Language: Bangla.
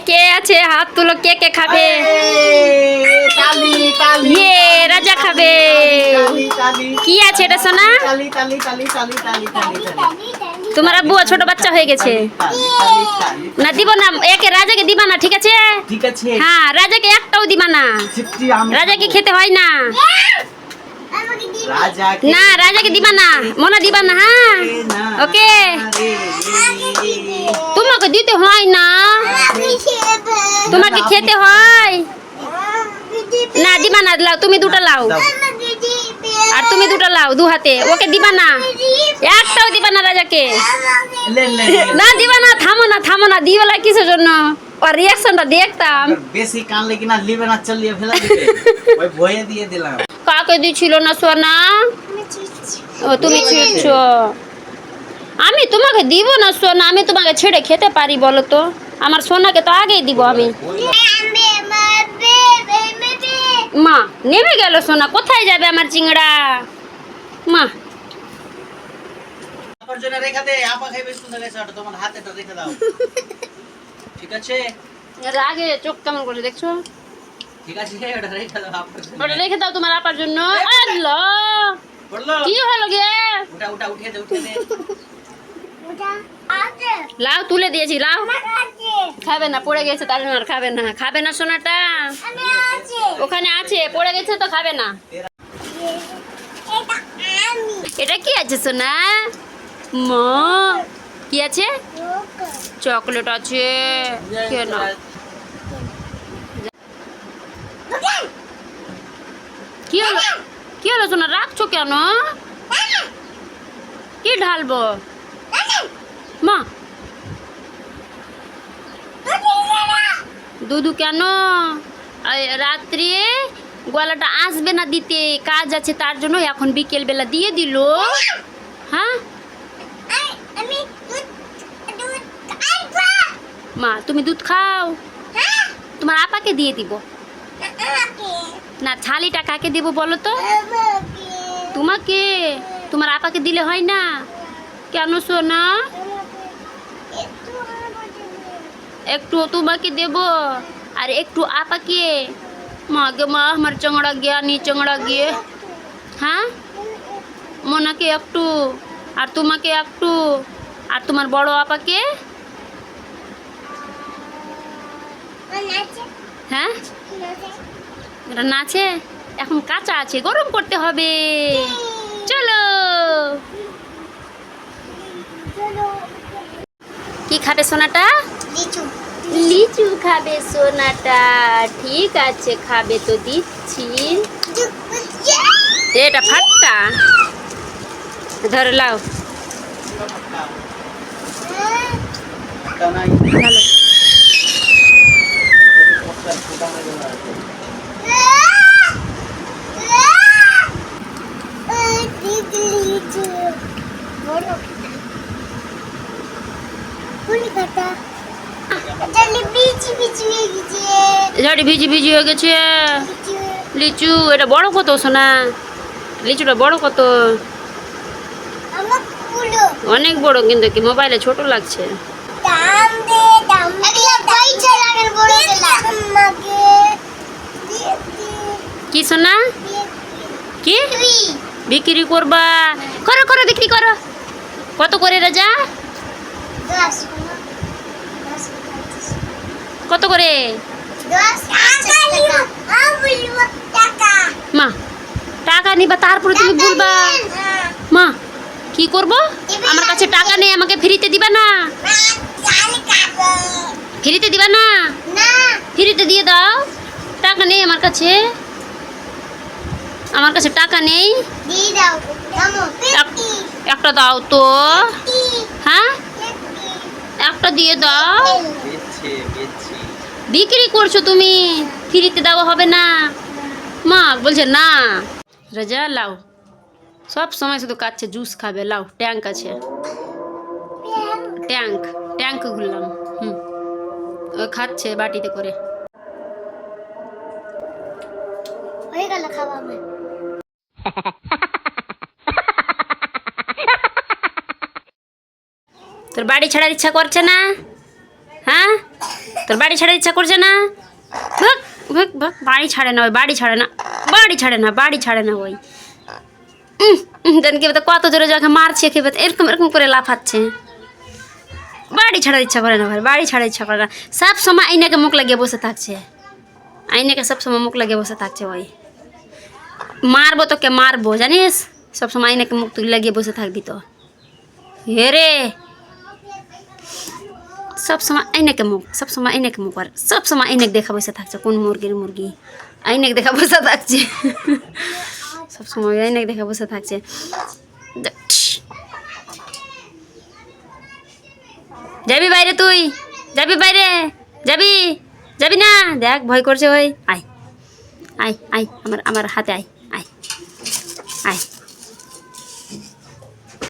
আছে? হাত তুলো কে কে খাবে? ইয়ে রাজা খাবে। কি আছে এটা সোনা? তোমার আব্বু ছোট বাচ্চা হয়ে গেছে। না দিব না। একে রাজাকে দিবা না ঠিক আছে? হ্যাঁ রাজাকে একটাও দিবা না। রাজাকে খেতে হয় না। না রাজাকে দিবা না। মনে দিবা না হ্যাঁ? ওকে। তোমাকে দিতে হয় না। তোমাকে খেতে হয়? না দিবা না লাও তুমি দুটো লাও। আর তুমি দুটো লাও দু হাতে। ওকে দিবা না। একটাও দিবা না রাজাকে। না দিবা না থামো না থামো না দিবেলা কিসের জন্য? ওর রিয়াকশনটা দেখতাম। বেশি কানলে কিনা লিবে না চালিয়ে ফেলা দিবে। ওই ভয়ে দিয়ে দিলাম। কাকে দিছিল না সোনা ও তুমি ছিটছ আমি তোমাকে দিব না সোনা আমি তোমাকে ছেড়ে খেতে পারি বলো তো? আমার সোনাকে তো আগেই দিব আমি। মা নেমে গেল সোনা কোথায় যাবে আমার চিংড়া? মা। ঠিক আছে? আগে চোখ কেমন করে দেখছ? রেখে দাও আপার জন্য ওটা রেখে দাও তোমার আপার জন্য। আল্লাহ! কি হলো গে? ওটা ওটা উঠে দে উঠে দে। লাও তুলে দিয়েছি লাউ। খাবে না পড়ে গেছে তার জন্য আর খাবে না। খাবে না সোনাটা? ওখানে আছে পড়ে গেছে তো খাবে না। এটা কি আছে সোনা? মা। কি আছে? চকলেট আছে। কেন কি হলো? কি হলো সোনা? রাখছো কেন? কি ঢালবো? মা। দুধু কেন? রাত্রে গলাটা আসবে না দিতে, কাজ আছে তার জন্য এখন বিকেল বেলা দিয়ে দিল। হ্যাঁ? মা, তুমি দুধ খাও। তোমার আপাকে দিয়ে দিব। না, ছালিটা কাকে দেবো বলো তো? তোমাকে। তোমার আপাকে দিলে হয় না। কেন সোনা? একটু তোমাকে দেব, আর একটু আপাকে। মাকে মা, আমার চংড়া গিয়া নি চংড়া গিয়ে হ্যাঁ? মোনাকে একটু, আর তোমাকে একটু, আর তোমার বড় আপাকে? হ্যাঁ? এটা নাচে? এখন কাঁচা আছে, গরম করতে হবে। চলো। কি খাবে সোনাটা? লিচু। খাবে সোনাটা ঠিক আছে খাবে তো দিচ্ছি। এটা ফাটটা? ধরে লাও। ভালো। ঝাড়ি ভিজি ভিজি হয়ে গেছে। লিচু, এটা বড় কত সোনা? লিচুটা বড় কত? অনেক বড় কিন্তু কি মোবাইলে ছোট লাগছে। কি সোনা? কি? বিক্রি করবা? করো করো, বিক্রি করো। কত করে রাজা? কত করে? মা টাকা নিবা তারপরে তুমি বলবা। মা কি করব? আমার কাছে টাকা নেই আমাকে ফ্রিতে দিবা না। ফ্রিতে দিবা না? ফ্রিতে দিয়ে দাও। টাকা নেই আমার কাছে। আমার কাছে টাকা নেই। একটা দাও তো। হ্যাঁ? একটা দিয়ে দাও। বিক্রি করছ তুমি? ফ্রিতে দেওয়া হবে না। মা বলছে না। রাজা লাও। সব সময় শুধু কাচ্ছে জুস খাবে লাও ট্যাঙ্ক আছে। ট্যাঙ্ক ট্যাঙ্ক ঘুরলাম হুম। ও খাচ্ছে বাটিতে করে। হয়ে গেল খাওয়া আমার। তোর বাড়ি ছাড়ার ইচ্ছা করছে না? হ্যাঁ? তোর বাড়ি ছাড়ার ইচ্ছা করছে না? বাড়ি ছাড়ে না ওই, বাড়ি ছাড়ে না। বাড়ি ছাড়ে না, বাড়ি ছাড়ে না ওই। কে কত জোরে যখন মারছে, কে এরকম এরকম করে লাফাচ্ছে। বাড়ি ছাড়ার ইচ্ছা করে না ভাই, বাড়ি ছাড়ার ইচ্ছা করে না। সব সময় আইনাকে মুখ লাগিয়ে বসে থাকছে। আইনাকে সব সময় মুখ লাগিয়ে বসে থাকছে ওই মারবো তোকে, মারবো, জানিস? সব সময় আইনাকে মুখ লাগিয়ে বসে থাকবি তো। হে রে! সব সময় আইনাকে মুখ, সব সময় আইনাকে মুখ আর সব সময় দেখা বসে থাকছে, কোন মুরগির মুরগি? আইনাকে দেখা বসে থাকছে। সব সময় আইনাকে দেখা বসে থাকছে। যাবি বাইরে তুই? যাবি বাইরে? যাবি? যাবি না? দেখ, ভয় করছে ওই। আয়। আয় আয়, আমার আমার হাতে আয়। আয়। আয়।